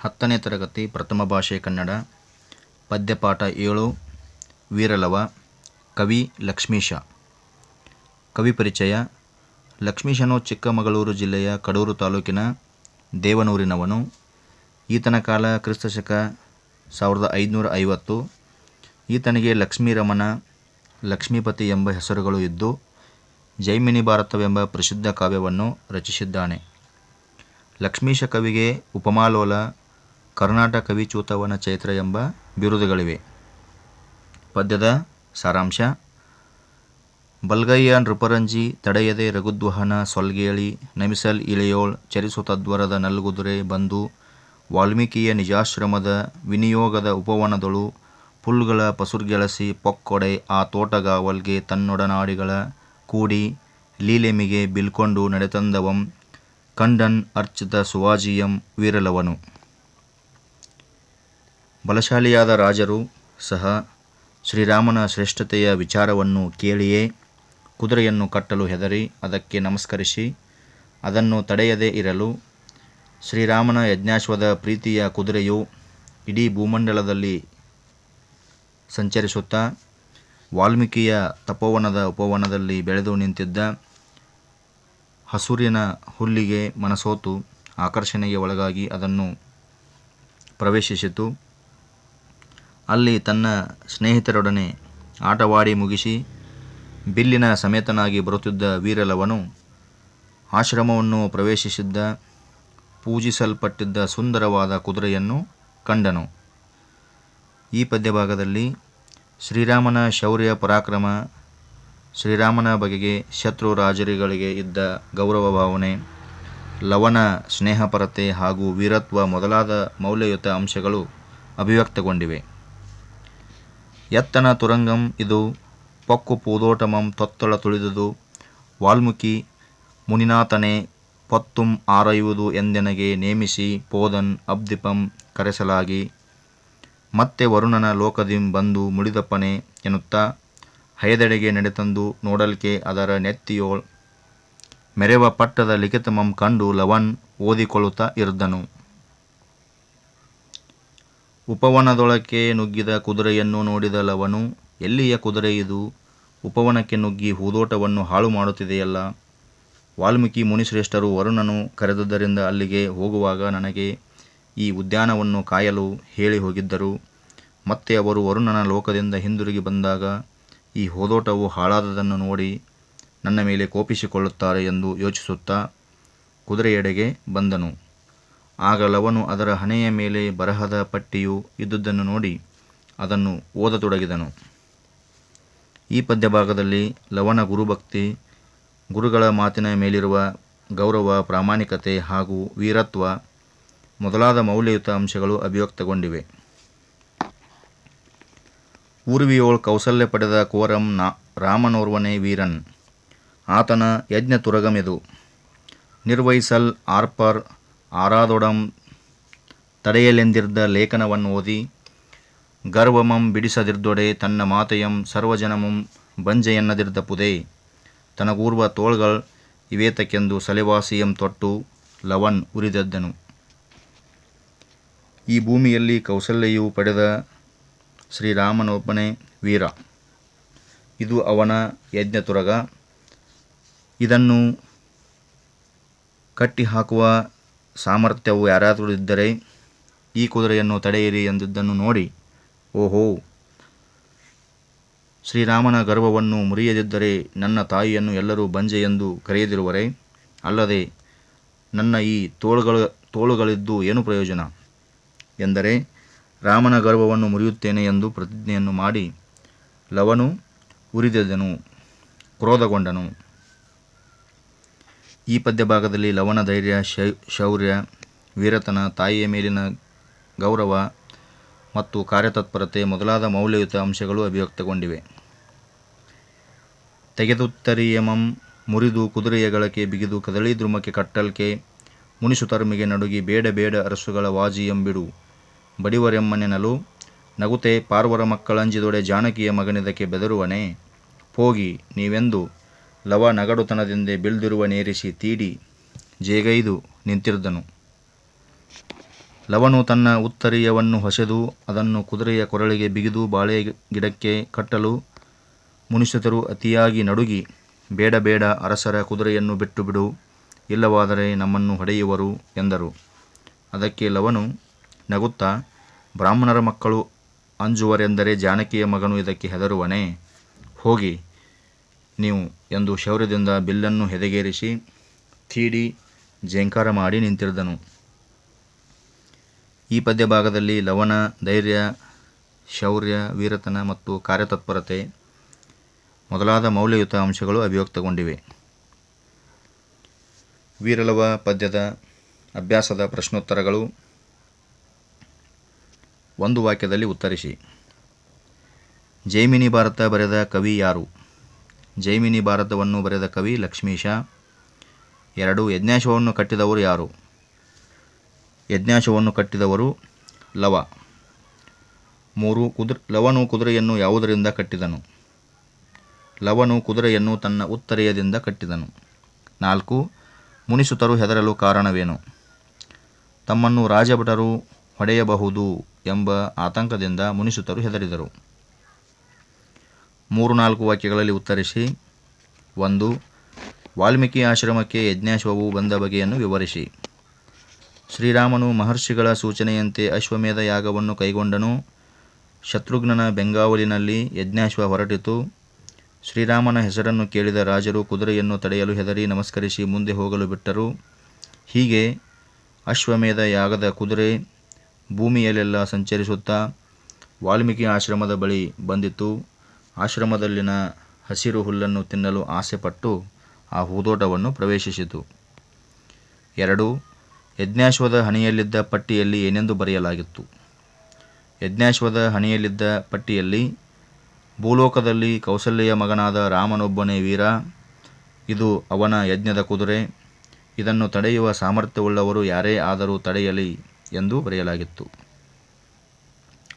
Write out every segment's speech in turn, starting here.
ಹತ್ತನೇ ತರಗತಿ ಪ್ರಥಮ ಭಾಷೆ ಕನ್ನಡ, ಪದ್ಯಪಾಠ ಏಳು, ವೀರಲವ, ಕವಿ ಲಕ್ಷ್ಮೀಶ. ಕವಿ ಪರಿಚಯ, ಲಕ್ಷ್ಮೀಶನು ಚಿಕ್ಕಮಗಳೂರು ಜಿಲ್ಲೆಯ ಕಡೂರು ತಾಲೂಕಿನ ದೇವನೂರಿನವನು. ಈತನ ಕಾಲ ಕ್ರಿಸ್ತಶಕ ಸಾವಿರದ ಐದುನೂರ ಐವತ್ತು. ಈತನಿಗೆ ಲಕ್ಷ್ಮೀರಮಣ ಲಕ್ಷ್ಮೀಪತಿ ಎಂಬ ಹೆಸರುಗಳು ಇದ್ದು, ಜೈಮಿನಿ ಭಾರತವೆಂಬ ಪ್ರಸಿದ್ಧ ಕಾವ್ಯವನ್ನು ರಚಿಸಿದ್ದಾನೆ. ಲಕ್ಷ್ಮೀಶ ಕವಿಗೆ ಉಪಮಾಲೋಲ ಕರ್ನಾಟಕ ಕವಿಚೂತವನ ಚೈತ್ರ ಎಂಬ ಬಿರುದುಗಳಿವೆ. ಪದ್ಯದ ಸಾರಾಂಶ ಬಲ್ಗಯ್ಯ ನೃಪರಂಜಿ ತಡೆಯದೆ ರಘುದ್ವಹನ ಸೊಲ್ಗೇಳಿ, ನಮಿಸಲ್ ಇಳೆಯೋಳ್ ಚರಿಸುತದ್ವರದ ನಲ್ಗುದುರೆ ಬಂದು, ವಾಲ್ಮೀಕಿಯ ನಿಜಾಶ್ರಮದ ವಿನಿಯೋಗದ ಉಪವನದೊಳು, ಪುಲ್ಗಳ ಪಸುರ್ಗೆಳಸಿ ಪೊಕ್ಕೊಡೆ ಆ ತೋಟಗಾವಲ್ಗೆ ತನ್ನೊಡನಾಡಿಗಳ ಕೂಡಿ, ಲೀಲೆಮಿಗೆ ಬಿಲ್ಕೊಂಡು ನಡೆತಂದವಂ ಕಂಡನ್ ಅರ್ಚಿತ ಸುವಾಜಿಯಂ ವೀರಲವನು. ಬಲಶಾಲಿಯಾದ ರಾಜರು ಸಹ ಶ್ರೀರಾಮನ ಶ್ರೇಷ್ಠತೆಯ ವಿಚಾರವನ್ನು ಕೇಳಿಯೇ ಕುದುರೆಯನ್ನು ಕಟ್ಟಲು ಹೆದರಿ ಅದಕ್ಕೆ ನಮಸ್ಕರಿಸಿ, ಅದನ್ನು ತಡೆಯದೇ ಇರಲು ಶ್ರೀರಾಮನ ಯಜ್ಞಾಶ್ವದ ಪ್ರೀತಿಯ ಕುದುರೆಯು ಇಡೀ ಭೂಮಂಡಲದಲ್ಲಿ ಸಂಚರಿಸುತ್ತಾ, ವಾಲ್ಮೀಕಿಯ ತಪೋವನದ ಉಪವನದಲ್ಲಿ ಬೆಳೆದು ನಿಂತಿದ್ದ ಹಸುರಿನ ಹುಲ್ಲಿಗೆ ಮನಸೋತು, ಆಕರ್ಷಣೆಗೆ ಒಳಗಾಗಿ ಅದನ್ನು ಪ್ರವೇಶಿಸಿತು. ಅಲ್ಲಿ ತನ್ನ ಸ್ನೇಹಿತರೊಡನೆ ಆಟವಾಡಿ ಮುಗಿಸಿ ಬಿಲ್ಲಿನ ಸಮೇತನಾಗಿ ಬರುತ್ತಿದ್ದ ವೀರಲವನು ಆಶ್ರಮವನ್ನು ಪ್ರವೇಶಿಸಿದ್ದ, ಪೂಜಿಸಲ್ಪಟ್ಟಿದ್ದ ಸುಂದರವಾದ ಕುದುರೆಯನ್ನು ಕಂಡನು. ಈ ಪದ್ಯಭಾಗದಲ್ಲಿ ಶ್ರೀರಾಮನ ಶೌರ್ಯ ಪರಾಕ್ರಮ, ಶ್ರೀರಾಮನ ಬಗೆಗೆ ಶತ್ರು ರಾಜರಿಗಳಿಗೆ ಇದ್ದ ಗೌರವ ಭಾವನೆ, ಲವನ ಸ್ನೇಹಪರತೆ ಹಾಗೂ ವೀರತ್ವ ಮೊದಲಾದ ಮೌಲ್ಯಯುತ ಅಂಶಗಳು ಅಭಿವ್ಯಕ್ತಗೊಂಡಿವೆ. ಎತ್ತನ ತುರಂಗಂ ಇದು ಪೊಕ್ಕು ಪೂದೋಟಮಂ ತೊತ್ತಳ ತುಳಿದುದು. ವಾಲ್ಮೀಕಿ ಮುನಿನಾಥನೇ ಪೊತ್ತುಂ ಆರೈಯುವುದು ಎಂದೆನಗೆ ನೇಮಿಸಿ ಪೋದನ್ ಅಬ್ದಿಪಂ ಕರೆಸಲಾಗಿ. ಮತ್ತೆ ವರುಣನ ಲೋಕದಿಂ ಬಂದು ಮುಳಿದಪ್ಪನೆ ಎನ್ನುತ್ತಾ ಹೈದಡೆಗೆ ನಡೆತಂದು ನೋಡಲ್ಕೆ ಅದರ ನೆತ್ತಿಯೋಳ್ ಮೆರೆವ ಪಟ್ಟದ ಲಿಖಿತಮಂ ಕಂಡು ಲವನ್ ಓದಿಕೊಳ್ಳುತ್ತಾ ಇರ್ದನು. ಉಪವನದೊಳಕ್ಕೆ ನುಗ್ಗಿದ ಕುದುರೆಯನ್ನು ನೋಡಿದ ಲವನು ಎಲ್ಲಿಯ ಕುದುರೆ ಇದು? ಉಪವನಕ್ಕೆ ನುಗ್ಗಿ ಹೂದೋಟವನ್ನು ಹಾಳು ಮಾಡುತ್ತಿದೆಯಲ್ಲ? ವಾಲ್ಮೀಕಿ ಮುನಿಶ್ರೇಷ್ಠರು ವರುಣನು ಕರೆದುದರಿಂದ ಅಲ್ಲಿಗೆ ಹೋಗುವಾಗ ನನಗೆ ಈ ಉದ್ಯಾನವನ್ನು ಕಾಯಲು ಹೇಳಿ ಹೋಗಿದ್ದರು. ಮತ್ತೆ ಅವರು ವರುಣನ ಲೋಕದಿಂದ ಹಿಂದಿರುಗಿ ಬಂದಾಗ ಈ ಹೋದೋಟವು ಹಾಳಾದದನ್ನು ನೋಡಿ ನನ್ನ ಮೇಲೆ ಕೋಪಿಸಿಕೊಳ್ಳುತ್ತಾರೆ ಎಂದು ಯೋಚಿಸುತ್ತಾ ಕುದುರೆಯೆಡೆಗೆ ಬಂದನು. ಆಗ ಲವನು ಅದರ ಹಣೆಯ ಮೇಲೆ ಬರಹದ ಪಟ್ಟಿಯು ಇದ್ದುದನ್ನು ನೋಡಿ ಅದನ್ನು ಓದತೊಡಗಿದನು. ಈ ಪದ್ಯಭಾಗದಲ್ಲಿ ಲವನ ಗುರುಭಕ್ತಿ, ಗುರುಗಳ ಮಾತಿನ ಮೇಲಿರುವ ಗೌರವ, ಪ್ರಾಮಾಣಿಕತೆ ಹಾಗೂ ವೀರತ್ವ ಮೊದಲಾದ ಮೌಲ್ಯಯುತ ಅಂಶಗಳು ಅಭಿವ್ಯಕ್ತಗೊಂಡಿವೆ. ಊರ್ವಿಯೋಳ್ ಕೌಸಲ್ಯ ಪಡೆದ ಕೋರಂ ನಾ, ರಾಮನೋರ್ವನೇ ವೀರನ್. ಆತನ ಯಜ್ಞ ತುರಗಮೆದು. ನಿರ್ವಹಿಸಲ್ ಆರ್ಪರ್ ಆರಾದೊಡಂ ತಡೆಯಲೆಂದಿರ್ದ ಲೇಖನವನ್ನು ಓದಿ ಗರ್ವಮಂ ಬಿಡಿಸದಿರ್ದೊಡೆ ತನ್ನ ಮಾತೆಯಂ ಸರ್ವಜನಮಂ ಬಂಜೆಯನ್ನದಿರ್ದ ಪುದೇ. ತನಗೂರ್ವ ತೋಳ್ಗಳ್ ಇವೇತಕ್ಕೆಂದು ಸಲೆವಾಸಿಯಂ ತೊಟ್ಟು ಲವನ್ ಉರಿದದ್ದನು. ಈ ಭೂಮಿಯಲ್ಲಿ ಕೌಸಲ್ಯೆಯು ಪಡೆದ ಶ್ರೀರಾಮನೊಬ್ಬನೇ ವೀರ. ಇದು ಅವನ ಯಜ್ಞತುರಗ. ಇದನ್ನು ಕಟ್ಟಿಹಾಕುವ ಸಾಮರ್ಥ್ಯವು ಯಾರಾದರೂ ಇದ್ದರೆ ಈ ಕುದುರೆಯನ್ನು ತಡೆಯಿರಿ ಎಂದಿದ್ದನ್ನು ನೋಡಿ, ಓಹೋ, ಶ್ರೀರಾಮನ ಗರ್ವವನ್ನು ಮುರಿಯದಿದ್ದರೆ ನನ್ನ ತಾಯಿಯನ್ನು ಎಲ್ಲರೂ ಬಂಜೆ ಎಂದು ಕರೆಯದಿರುವರೆ? ಅಲ್ಲದೆ, ನನ್ನ ಈ ತೋಳುಗಳ, ತೋಳುಗಳಿದ್ದು ಏನು ಪ್ರಯೋಜನ? ಎಂದರೆ, ರಾಮನ ಗರ್ವವನ್ನು ಮುರಿಯುತ್ತೇನೆ ಎಂದು ಪ್ರತಿಜ್ಞೆಯನ್ನು ಮಾಡಿ, ಲವನು ಉರಿದೆದನು, ಕ್ರೋಧಗೊಂಡನು. ಈ ಪದ್ಯಭಾಗದಲ್ಲಿ ಲವಣ, ಧೈರ್ಯ ಶೌರ್ಯ, ವೀರತನ, ತಾಯಿಯ ಮೇಲಿನ ಗೌರವ ಮತ್ತು ಕಾರ್ಯತತ್ಪರತೆ ಮೊದಲಾದ ಮೌಲ್ಯಯುತ ಅಂಶಗಳು ಅಭಿವ್ಯಕ್ತಗೊಂಡಿವೆ. ತೆಗೆದುತ್ತರಿಯಮಂ ಮುರಿದು ಕುದುರೆಯ ಗಳಕೆ ಬಿಗಿದು ಕದಳಿ ದ್ರುಮಕ್ಕೆ ಕಟ್ಟಲ್ಕೆ ಮುನಿಸುತರ್ಮಿಗೆ ನಡುಗಿ ಬೇಡ ಬೇಡ ಅರಸುಗಳ ವಾಜಿ ಎಂಬಿಡು. ಬಡಿವರೆಮ್ಮನೆನಲು ನಗುತೆ ಪಾರ್ವರ ಮಕ್ಕಳಂಜಿದೊಡೆ ಜಾನಕಿಯ ಮಗನಿದಕ್ಕೆ ಬೆದರುವನೆ. ಹೋಗಿ ನೀವೆಂದು ಲವ ನಗಡುತನದಿಂದೆ ಬೀಳ್ದಿರುವ ನೇರಿಸಿ ತೀಡಿ ಜೇಗೈದು ನಿಂತಿರ್ದನು. ಲವನು ತನ್ನ ಉತ್ತರಿಯವನ್ನು ಹೊಸೆದು, ಅದನ್ನು ಕುದುರೆಯ ಕೊರಳಿಗೆ ಬಿಗಿದು ಬಾಳೆ ಗಿಡಕ್ಕೆ ಕಟ್ಟಲು ಮುನಿಸುತರು ಅತಿಯಾಗಿ ನಡುಗಿ, ಬೇಡ ಬೇಡ ಅರಸರ ಕುದುರೆಯನ್ನು ಬಿಟ್ಟು ಬಿಡು, ಇಲ್ಲವಾದರೆ ನಮ್ಮನ್ನು ಹೊಡೆಯುವರು ಎಂದರು. ಅದಕ್ಕೆ ಲವನು ನಗುತ್ತಾ, ಬ್ರಾಹ್ಮಣರ ಮಕ್ಕಳು ಅಂಜುವರೆಂದರೆ ಜಾನಕಿಯ ಮಗನು ಇದಕ್ಕೆ ಹೆದರುವನೇ, ಹೋಗಿ ನೀವು ಎಂದು ಶೌರ್ಯದಿಂದ ಬಿಲ್ಲನ್ನು ಹೆದೆಗೇರಿಸಿ ತೀಡಿ ಜೇಂಕಾರ ಮಾಡಿ ನಿಂತಿರಿದನು. ಈ ಪದ್ಯ ಭಾಗದಲ್ಲಿ ಲವಣ, ಧೈರ್ಯ, ಶೌರ್ಯ, ವೀರತನ ಮತ್ತು ಕಾರ್ಯತತ್ಪರತೆ ಮೊದಲಾದ ಮೌಲ್ಯಯುತ ಅಂಶಗಳು ಅಭಿವ್ಯಕ್ತಗೊಂಡಿವೆ. ವೀರಲವ ಪದ್ಯದ ಅಭ್ಯಾಸದ ಪ್ರಶ್ನೋತ್ತರಗಳು ಒಂದು ವಾಕ್ಯದಲ್ಲಿ ಉತ್ತರಿಸಿ. ಜೈಮಿನಿ ಭಾರತ ಬರೆದ ಕವಿ ಯಾರು? ಜೈಮಿನಿ ಭಾರತವನ್ನು ಬರೆದ ಕವಿ ಲಕ್ಷ್ಮೀಶ ಎರಡು ಯಜ್ಞಾಶವನ್ನು ಕಟ್ಟಿದವರು ಯಾರು? ಯಜ್ಞಾಶವನ್ನು ಕಟ್ಟಿದವರು ಲವ. ಮೂರು, ಕುದುರೆ, ಲವನು ಕುದುರೆಯನ್ನು ಯಾವುದರಿಂದ ಕಟ್ಟಿದನು? ಲವನು ಕುದುರೆಯನ್ನು ತನ್ನ ಉತ್ತರೆಯದಿಂದ ಕಟ್ಟಿದನು. ನಾಲ್ಕು, ಮುನಿಸುತರು ಹೆದರಲು ಕಾರಣವೇನು? ತಮ್ಮನ್ನು ರಾಜಭಟರು ಹೊಡೆಯಬಹುದು ಎಂಬ ಆತಂಕದಿಂದ ಮುನಿಸುತರು ಹೆದರಿದರು. ಮೂರು ನಾಲ್ಕು ವಾಕ್ಯಗಳಲ್ಲಿ ಉತ್ತರಿಸಿ. ಒಂದು, ವಾಲ್ಮೀಕಿ ಆಶ್ರಮಕ್ಕೆ ಯಜ್ಞಾಶ್ವವು ಬಂದ ಬಗೆಯನ್ನು ವಿವರಿಸಿ. ಶ್ರೀರಾಮನು ಮಹರ್ಷಿಗಳ ಸೂಚನೆಯಂತೆ ಅಶ್ವಮೇಧ ಯಾಗವನ್ನು ಕೈಗೊಂಡನು. ಶತ್ರುಘ್ನನ ಬೆಂಗಾವಲಿನಲ್ಲಿ ಯಜ್ಞಾಶ್ವ ಹೊರಟಿತು. ಶ್ರೀರಾಮನ ಹೆಸರನ್ನು ಕೇಳಿದ ರಾಜರು ಕುದುರೆಯನ್ನು ತಡೆಯಲು ಹೆದರಿ ನಮಸ್ಕರಿಸಿ ಮುಂದೆ ಹೋಗಲು ಬಿಟ್ಟರು. ಹೀಗೆ ಅಶ್ವಮೇಧ ಯಾಗದ ಕುದುರೆ ಭೂಮಿಯಲ್ಲೆಲ್ಲ ಸಂಚರಿಸುತ್ತಾ ವಾಲ್ಮೀಕಿ ಆಶ್ರಮದ ಬಳಿ ಬಂದಿತು ಆಶ್ರಮದಲ್ಲಿನ ಹಸಿರು ಹುಲ್ಲನ್ನು ತಿನ್ನಲು ಆಸೆಪಟ್ಟು ಆ ಹೂದೋಟವನ್ನು ಪ್ರವೇಶಿಸಿತು. ಎರಡು, ಯಜ್ಞಾಶ್ವದ ಹಣಿಯಲ್ಲಿದ್ದ ಪಟ್ಟಿಯಲ್ಲಿ ಏನೆಂದು ಬರೆಯಲಾಗಿತ್ತು. ಯಜ್ಞಾಶ್ವದ ಹಣಿಯಲ್ಲಿದ್ದ ಪಟ್ಟಿಯಲ್ಲಿ, ಭೂಲೋಕದಲ್ಲಿ ಕೌಸಲ್ಯ ಮಗನಾದ ರಾಮನೊಬ್ಬನೇ ವೀರ, ಇದು ಅವನ ಯಜ್ಞದ ಕುದುರೆ, ಇದನ್ನು ತಡೆಯುವ ಸಾಮರ್ಥ್ಯವುಳ್ಳವರು ಯಾರೇ ಆದರೂ ತಡೆಯಲಿ ಎಂದು ಬರೆಯಲಾಗಿತ್ತು.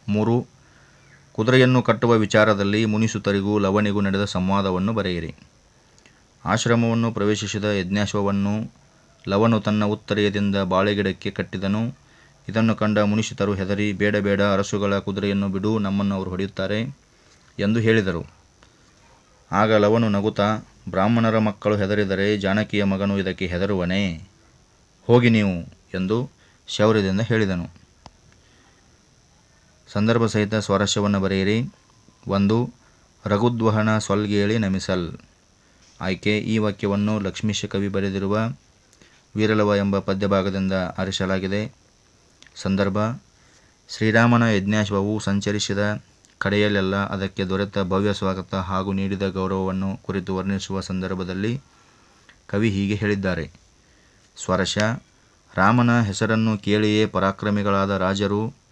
ಮೂರು ಕುದುರೆಯನ್ನು ಕಟ್ಟುವ ವಿಚಾರದಲ್ಲಿ ಮುನಿಸುತರಿಗೂ ಲವಣಿಗೂ ನಡೆದ ಸಂವಾದವನ್ನು ಬರೆಯಿರಿ. ಆಶ್ರಮವನ್ನು ಪ್ರವೇಶಿಸಿದ ಯಜ್ಞಾಶ್ವವನ್ನು ಲವನು ತನ್ನ ಉತ್ತರೆಯದಿಂದ ಬಾಳೆಗಿಡಕ್ಕೆ ಕಟ್ಟಿದನು. ಇದನ್ನು ಕಂಡ ಮುನಿಷಿತರು ಹೆದರಿ, ಬೇಡ ಬೇಡ, ಅರಸುಗಳ ಕುದುರೆಯನ್ನು ಬಿಡು, ನಮ್ಮನ್ನು ಅವರು ಹೊಡೆಯುತ್ತಾರೆ ಎಂದು ಹೇಳಿದರು. ಆಗ ಲವನು ನಗುತ್ತಾ, ಬ್ರಾಹ್ಮಣರ ಮಕ್ಕಳು ಹೆದರಿದರೆ ಜಾನಕಿಯ ಮಗನು ಇದಕ್ಕೆ ಹೆದರುವನೇ? ಹೋಗಿ ನೀವು ಎಂದು ಶೌರ್ಯದಿಂದ ಹೇಳಿದನು. ಸಂದರ್ಭ ಸಹಿತ ಸ್ವರಸ್ಯವನ್ನು ಬರೆಯಿರಿ. ಒಂದು, ರಘುದ್ವಹನ ಸ್ವಲ್ಗೇಳಿ ನಮಿಸಲ್. ಆಯ್ಕೆ, ಈ ವಾಕ್ಯವನ್ನು ಲಕ್ಷ್ಮೀಶ ಕವಿ ಬರೆದಿರುವ ವೀರಲವ ಎಂಬ ಪದ್ಯಭಾಗದಿಂದ ಆರಿಸಲಾಗಿದೆ. ಸಂದರ್ಭ, ಶ್ರೀರಾಮನ ಯಜ್ಞಾಶ್ವವು ಸಂಚರಿಸಿದ ಕಡೆಯಲ್ಲೆಲ್ಲ ಅದಕ್ಕೆ ದೊರೆತ ಭವ್ಯ ಸ್ವಾಗತ ಹಾಗೂ ನೀಡಿದ ಗೌರವವನ್ನು ಕುರಿತು ವರ್ಣಿಸುವ ಸಂದರ್ಭದಲ್ಲಿ ಕವಿ ಹೀಗೆ ಹೇಳಿದ್ದಾರೆ. ಸ್ವರಶ ರಾಮನ ಹೆಸರನ್ನು ಕೇಳಿಯೇ ಪರಾಕ್ರಮಿಗಳಾದ ರಾಜರು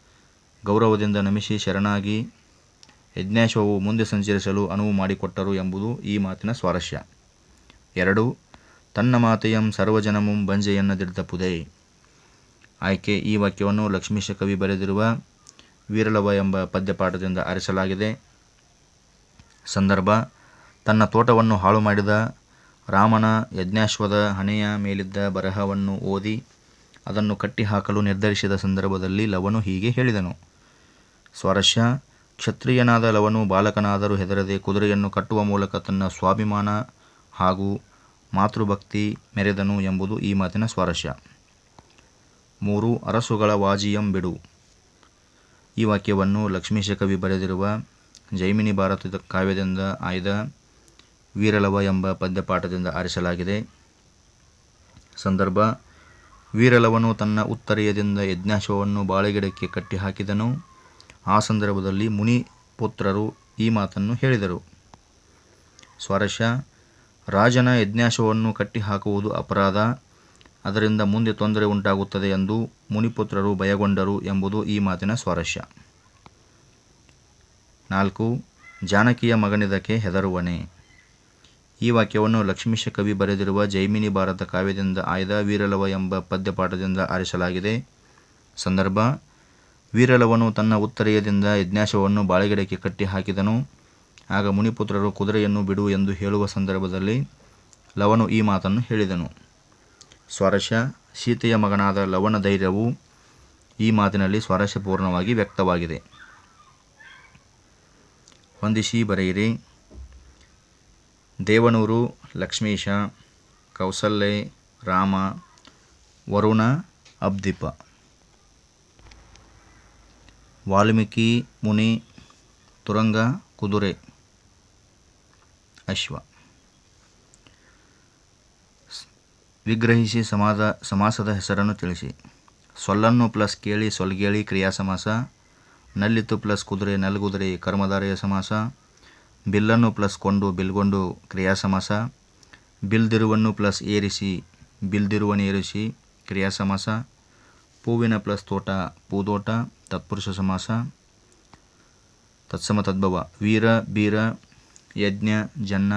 ಗೌರವದಿಂದ ನಮಿಸಿ ಶರಣಾಗಿ ಯಜ್ಞಾಶ್ವವು ಮುಂದೆ ಸಂಚರಿಸಲು ಅನುವು ಮಾಡಿಕೊಟ್ಟರು ಎಂಬುದು ಈ ಮಾತಿನ ಸ್ವಾರಸ್ಯ. ಎರಡು, ತನ್ನ ಮಾತೆಯಂ ಸರ್ವಜನಮುಂ ಬಂಜೆಯನ್ನದಿಡ್ದ ಪುದೆ. ಆಯ್ಕೆ, ಈ ವಾಕ್ಯವನ್ನು ಲಕ್ಷ್ಮೀಶ ಕವಿ ಬರೆದಿರುವ ವೀರಲವ ಎಂಬ ಪದ್ಯಪಾಠದಿಂದ ಆರಿಸಲಾಗಿದೆ. ಸಂದರ್ಭ, ತನ್ನ ತೋಟವನ್ನು ಹಾಳು ಮಾಡಿದ ರಾಮನ ಯಜ್ಞಾಶ್ವದ ಹಣೆಯ ಮೇಲಿದ್ದ ಬರಹವನ್ನು ಓದಿ ಅದನ್ನು ಕಟ್ಟಿಹಾಕಲು ನಿರ್ಧರಿಸಿದ ಸಂದರ್ಭದಲ್ಲಿ ಲವನು ಹೀಗೆ ಹೇಳಿದನು. ಸ್ವಾರಸ್ಯ ಕ್ಷತ್ರಿಯನಾದ ಲವನು ಬಾಲಕನಾದರೂ ಹೆದರದೆ ಕುದುರೆಯನ್ನು ಕಟ್ಟುವ ಮೂಲಕ ತನ್ನ ಸ್ವಾಭಿಮಾನ ಹಾಗೂ ಮಾತೃಭಕ್ತಿ ಮೆರೆದನು ಎಂಬುದು ಈ ಮಾತಿನ ಸ್ವಾರಸ್ಯ ಮೂರು, ಅರಸುಗಳ ವಾಜಿಯಂ ಬಿಡು. ಈ ವಾಕ್ಯವನ್ನು ಲಕ್ಷ್ಮೀಶ ಕವಿ ಬರೆದಿರುವ ಜೈಮಿನಿ ಭಾರತದ ಕಾವ್ಯದಿಂದ ಆಯ್ದ ವೀರಲವ ಎಂಬ ಪದ್ಯಪಾಠದಿಂದ ಆರಿಸಲಾಗಿದೆ. ಸಂದರ್ಭ, ವೀರಲವನು ತನ್ನ ಉತ್ತರೀಯದಿಂದ ಯಜ್ಞಾಶವನ್ನು ಬಾಳೆಗಿಡಕ್ಕೆ ಕಟ್ಟಿಹಾಕಿದನು. ಆ ಸಂದರ್ಭದಲ್ಲಿ ಮುನಿ ಪುತ್ರರು ಈ ಮಾತನ್ನು ಹೇಳಿದರು. ಸ್ವರಶ ರಾಜನ ಯಜ್ಞಾಶವನ್ನು ಕಟ್ಟಿಹಾಕುವುದು ಅಪರಾಧ, ಅದರಿಂದ ಮುಂದೆ ತೊಂದರೆ ಉಂಟಾಗುತ್ತದೆ ಎಂದು ಮುನಿಪುತ್ರರು ಭಯಗೊಂಡರು ಎಂಬುದು ಈ ಮಾತಿನ ಸ್ವಾರಸ್ಯ. ನಾಲ್ಕು, ಜಾನಕಿಯ ಮಗನಿದಕ್ಕೆ ಹೆದರುವನೆ ಈ ವಾಕ್ಯವನ್ನು ಲಕ್ಷ್ಮೀಶ ಕವಿ ಬರೆದಿರುವ ಜೈಮಿನಿ ಭಾರತ ಕಾವ್ಯದಿಂದ ಆಯ್ದ ವೀರಲವ ಎಂಬ ಪದ್ಯಪಾಠದಿಂದ ಆರಿಸಲಾಗಿದೆ. ಸಂದರ್ಭ ವೀರಲವನು ತನ್ನ ಉತ್ತರೀಯದಿಂದ ಯಜ್ಞಾಶವನ್ನು ಬಾಳೆಗಿಡಕ್ಕೆ ಕಟ್ಟಿ ಹಾಕಿದನು. ಆಗ ಮುನಿಪುತ್ರರು ಕುದುರೆಯನ್ನು ಬಿಡು ಎಂದು ಹೇಳುವ ಸಂದರ್ಭದಲ್ಲಿ ಲವನು ಈ ಮಾತನ್ನು ಹೇಳಿದನು. ಸ್ವಾರಸ್ಯ ಸೀತೆಯ ಮಗನಾದ ಲವನ ಧೈರ್ಯವು ಈ ಮಾತಿನಲ್ಲಿ ಸ್ವಾರಸ್ಯಪೂರ್ಣವಾಗಿ ವ್ಯಕ್ತವಾಗಿದೆ. ಹೊಂದಿಸಿ ಬರೆಯಿರಿ. ದೇವನೂರು, ಲಕ್ಷ್ಮೀಶ, ಕೌಸಲ್ಯೆ, ರಾಮ, ವರುಣ, ಅಬ್ದೀಪ. ವಾಲ್ಮೀಕಿ, ಮುನಿ, ತುರಂಗ, ಕುದುರೆ, ಅಶ್ವ. ವಿಗ್ರಹಿಸಿ ಸಮಾದ, ಸಮಾಸದ ಹೆಸರನ್ನು ತಿಳಿಸಿ. ಸೊಲ್ಲನ್ನು ಪ್ಲಸ್ ಕೇಳಿ ಸೊಲ್ಗೇಳಿ ಕ್ರಿಯಾ ಸಮಾಸ. ನಲ್ಲಿತ್ತು ಪ್ಲಸ್ ಕುದುರೆ ನಲ್ಗುದುರೆ ಕರ್ಮಧಾರೆಯ ಸಮಾಸ. ಬಿಲ್ಲನ್ನು ಪ್ಲಸ್ ಕೊಂಡು ಬಿಲ್ಗೊಂಡು ಕ್ರಿಯಾ ಸಮಾಸ. ಬಿಲ್ದಿರುವನ್ನು ಪ್ಲಸ್ ಏರಿಸಿ ಬಿಲ್ದಿರುವನೇರಿಸಿ ಕ್ರಿಯಾ ಸಮಾಸ. ಪೂವಿನ ಪ್ಲಸ್ ತೋಟ, ಪೂದೋಟ. ತತ್ಪುರುಷ ಸಮಾಸ, ತತ್ಸಮ ತದ್ಭವ, ವೀರ, ಬೀರ, ಯಜ್ಞ, ಜನ್ನ,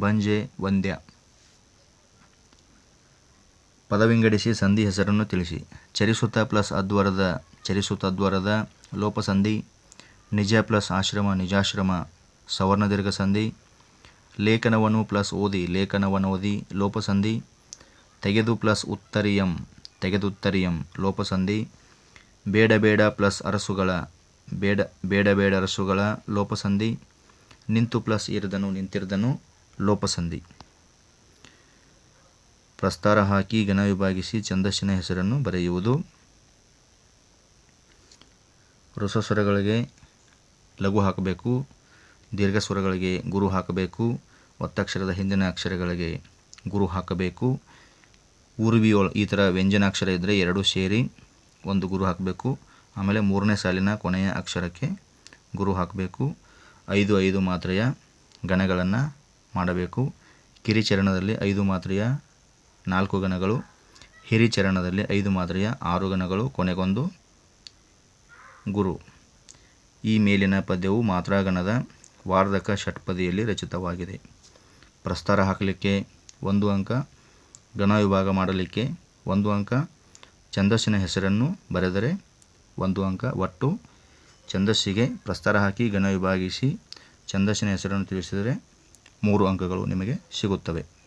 ಭಂಜೆ, ವಂದ್ಯ. ಪದವಿಂಗಡಿಸಿ ಸಂಧಿ ಹೆಸರನ್ನು ತಿಳಿಸಿ. ಚರಿಸುತ ಪ್ಲಸ್ ಅದ್ವರದ ಚರಿಸುತ ಅದ್ವರದ ಲೋಪಸಂಧಿ, ನಿಜ ಪ್ಲಸ್ ಆಶ್ರಮ, ನಿಜಾಶ್ರಮ ಸವರ್ಣ ದೀರ್ಘ ಸಂಧಿ, ಲೇಖನವನು ಪ್ಲಸ್ ಓದಿ ಲೇಖನವನ್ನು ಓದಿ, ಲೋಪಸಂಧಿ, ತೆಗೆದು ಪ್ಲಸ್ ಉತ್ತರಿಯಂ, ತೆಗೆದುತ್ತರಿಯಂ, ಲೋಪಸಂಧಿ ಬೇಡ ಬೇಡ ಪ್ಲಸ್ ಅರಸುಗಳ, ಬೇಡ ಬೇಡ ಬೇಡ ಅರಸುಗಳ ಲೋಪಸಂಧಿ. ನಿಂತು ಪ್ಲಸ್ ಇರದನು, ನಿಂತಿರದನು ಲೋಪಸಂಧಿ. ಪ್ರಸ್ತಾರ ಹಾಕಿ ಘನ ವಿಭಾಗಿಸಿ ಛಂದಸ್ಸಿನ ಹೆಸರನ್ನು ಬರೆಯುವುದು. ಸ್ವರಗಳಿಗೆ ಲಘು ಹಾಕಬೇಕು ದೀರ್ಘ ಸ್ವರಗಳಿಗೆ ಗುರು ಹಾಕಬೇಕು, ಒತ್ತಕ್ಷರದ ಹಿಂದಿನ ಅಕ್ಷರಗಳಿಗೆ ಗುರು ಹಾಕಬೇಕು. ಊರ್ವಿಯೋಳ್ ಈ ಥರ ವ್ಯಂಜನಾಕ್ಷರ ಇದ್ದರೆ ಎರಡೂ ಸೇರಿ. ಒಂದು ಗುರು ಹಾಕಬೇಕು. ಆಮೇಲೆ ಮೂರನೇ ಸಾಲಿನ ಕೊನೆಯ ಅಕ್ಷರಕ್ಕೆ ಗುರು ಹಾಕಬೇಕು. ಐದು ಐದು ಮಾತ್ರೆಯ ಗಣಗಳನ್ನು ಮಾಡಬೇಕು. ಕಿರಿಚರಣದಲ್ಲಿ ಐದು ಮಾತ್ರೆಯ ನಾಲ್ಕು ಗಣಗಳು. ಹಿರಿಚರಣದಲ್ಲಿ ಐದು ಮಾತ್ರೆಯ ಆರು ಗಣಗಳು. ಕೊನೆಗೊಂದು ಗುರು. ಈ ಮೇಲಿನ ಪದ್ಯವು ಮಾತ್ರಾಗಣದ ವಾರ್ಧಕ ಷಟ್ಪದಿಯಲ್ಲಿ ರಚಿತವಾಗಿದೆ. ಪ್ರಸ್ತಾರ ಹಾಕಲಿಕ್ಕೆ ಒಂದು ಅಂಕ, ಗಣ ವಿಭಾಗ ಮಾಡಲಿಕ್ಕೆ ಒಂದು ಅಂಕ ಛಂದಸ್ಸಿನ ಹೆಸರನ್ನು ಬರೆದರೆ ಒಂದು ಅಂಕ ಒಟ್ಟು ಛಂದಸ್ಸಿಗೆ ಪ್ರಸ್ತಾರ ಹಾಕಿ ಗಣ ವಿಭಾಗಿಸಿ ಛಂದಸ್ಸಿನ ಹೆಸರನ್ನು ತಿಳಿಸಿದರೆ ಮೂರು ಅಂಕಗಳು ನಿಮಗೆ ಸಿಗುತ್ತವೆ.